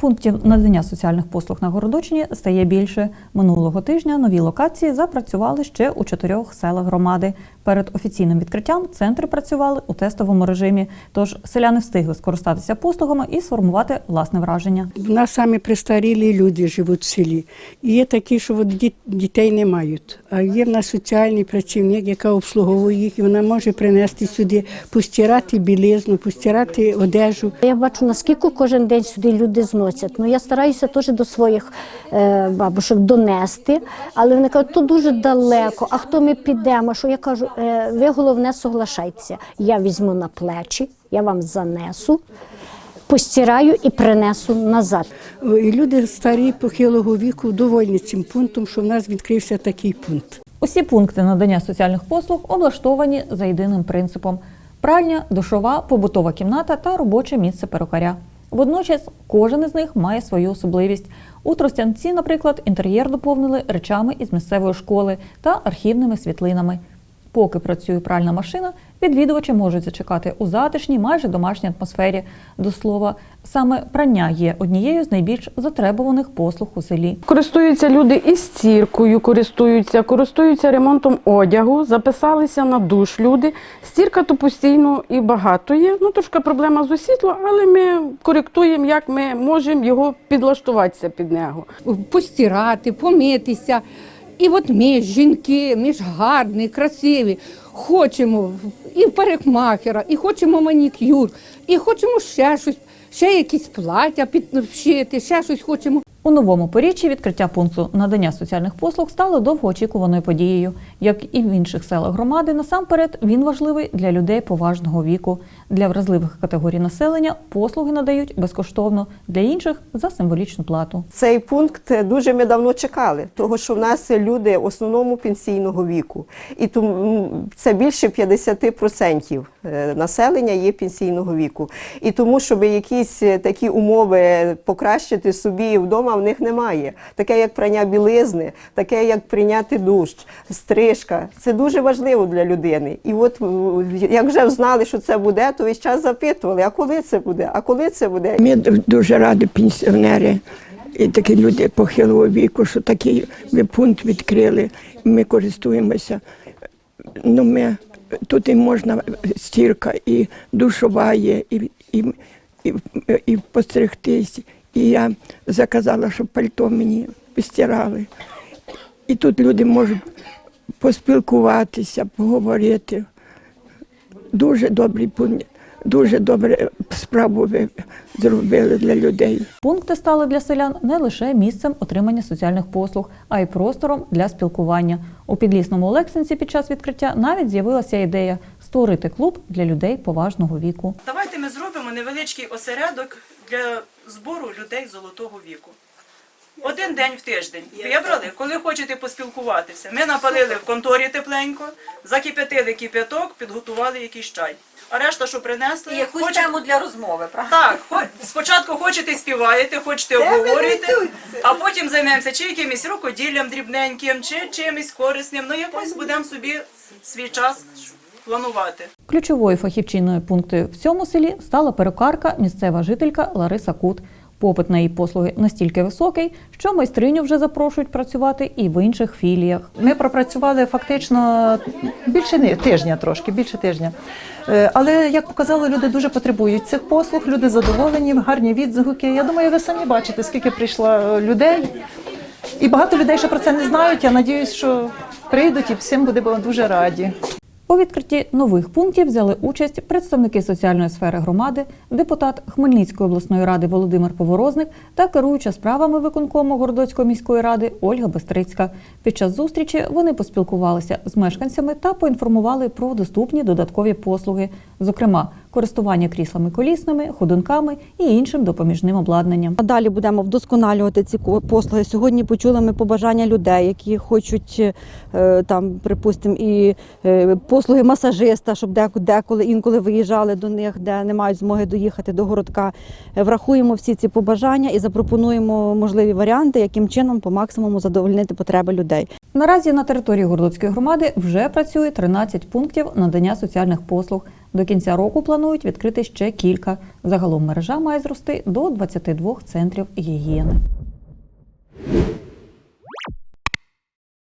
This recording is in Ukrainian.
Пунктів надання соціальних послуг на Городочині стає більше. Минулого тижня нові локації запрацювали ще у чотирьох селах громади. Перед офіційним відкриттям центри працювали у тестовому режимі. Тож селяни встигли скористатися послугами і сформувати власне враження. У нас самі престарілі люди живуть в селі. І є такі, що от дітей не мають. А є в нас соціальний працівник, яка обслуговує їх, і вона може принести сюди, постирати білизну, постирати одежу. Я бачу, наскільки кожен день сюди люди зносять. Ну я стараюся теж до своїх е, бабушок донести, але вони кажуть, то дуже далеко. А хто ми підемо? Що я кажу, ви головне соглашайтеся. Я візьму на плечі, я вам занесу, постираю і принесу назад. І люди старі похилого віку довольні цим пунктом, що в нас відкрився такий пункт. Усі пункти надання соціальних послуг облаштовані за єдиним принципом: пральня, душова, побутова кімната та робоче місце перукаря. Водночас кожен із них має свою особливість. У Тростянці, наприклад, інтер'єр доповнили речами із місцевої школи та архівними світлинами. Поки працює пральна машина, відвідувачі можуть зачекати у затишній, майже домашній атмосфері. До слова, саме прання є однією з найбільш затребуваних послуг у селі. Користуються люди і стіркою, користуються, користуються ремонтом одягу, записалися на душ люди. Стірка то постійно і багато є. Ну, трошки проблема з освітлом, але ми коректуємо, як ми можемо його підлаштуватися під нього. постирати, помитися. І от ми, жінки, ми ж гарні, красиві, хочемо і парикмахера, і хочемо манікюр, і хочемо ще щось, ще якісь плаття підшити, ще щось хочемо. У новому поріччі відкриття пункту надання соціальних послуг стало довгоочікуваною подією. Як і в інших селах громади, насамперед він важливий для людей поважного віку. Для вразливих категорій населення послуги надають безкоштовно, для інших за символічну плату. Цей пункт дуже ми давно чекали, тому що в нас люди в основному пенсійного віку, і тому це більше 50% е, населення є пенсійного віку. І тому, щоб якісь е, такі умови покращити собі вдома, в них немає. Таке як прання білизни, таке як прийняти душ, стрижка. Це дуже важливо для людини. І от е, як вже знали, що це буде, то весь час запитували, а коли це буде, а коли це буде. Ми дуже раді пенсіонери і такі люди похилого віку, що такий пункт відкрили. Ми користуємося. Ну, ми, тут і можна стірка, і душова і, і, і, і постригтись. І я заказала, щоб пальто мені постирали. І тут люди можуть поспілкуватися, поговорити. Дуже добрий пункт, дуже добре справу ви зробили для людей. Пункти стали для селян не лише місцем отримання соціальних послуг, а й простором для спілкування. У підлісному Олексинці під час відкриття навіть з'явилася ідея створити клуб для людей поважного віку. Давайте ми зробимо невеличкий осередок для збору людей золотого віку. Один день в тиждень вибрали, коли хочете поспілкуватися. Ми напалили в конторі тепленько, закип'ятили кип'яток, підготували якийсь чай. А решта, що принесли, Якусь хочете- тему для розмови, правда? так, хо- спочатку хочете співаєте, хочете обговорюєте, а потім займемося чи якимось рукоділлям дрібненьким, чи чимось корисним. Ну якось будемо собі свій час планувати. Ключовою фахівчиною пункту в цьому селі стала перукарка, місцева жителька Лариса Кут. Попит на її послуги настільки високий, що майстриню вже запрошують працювати і в інших філіях. Ми пропрацювали фактично більше тижня, трошки більше тижня. Е, Але як показало, люди дуже потребують цих послуг, люди задоволені, гарні відгуки. Я думаю, ви самі бачите, скільки прийшло е, людей. І багато людей ще про це не знають. Я надіюсь, що прийдуть і всім будемо дуже раді. У відкритті нових пунктів взяли участь представники соціальної сфери громади, депутат Хмельницької обласної ради Володимир Поворозник та керуюча справами виконкому Городоцької міської ради Ольга Бестрицька. Під час зустрічі вони поспілкувалися з мешканцями та поінформували про доступні додаткові послуги, зокрема користування кріслами колісними, ходунками і іншим допоміжним обладнанням. А Далі будемо вдосконалювати ці послуги. Сьогодні почули ми побажання людей, які хочуть е, там, припустимо, і е, послуги масажиста, щоб деко- деколи інколи виїжджали до них, де не мають змоги доїхати до городка. Е, Врахуємо всі ці побажання і запропонуємо можливі варіанти, яким чином по максимуму задовольнити потреби людей. Наразі на території Городоцької громади вже працює 13 пунктів надання соціальних послуг. До кінця року планують відкрити ще кілька. Загалом мережа має зрости до 22 центрів гігієни.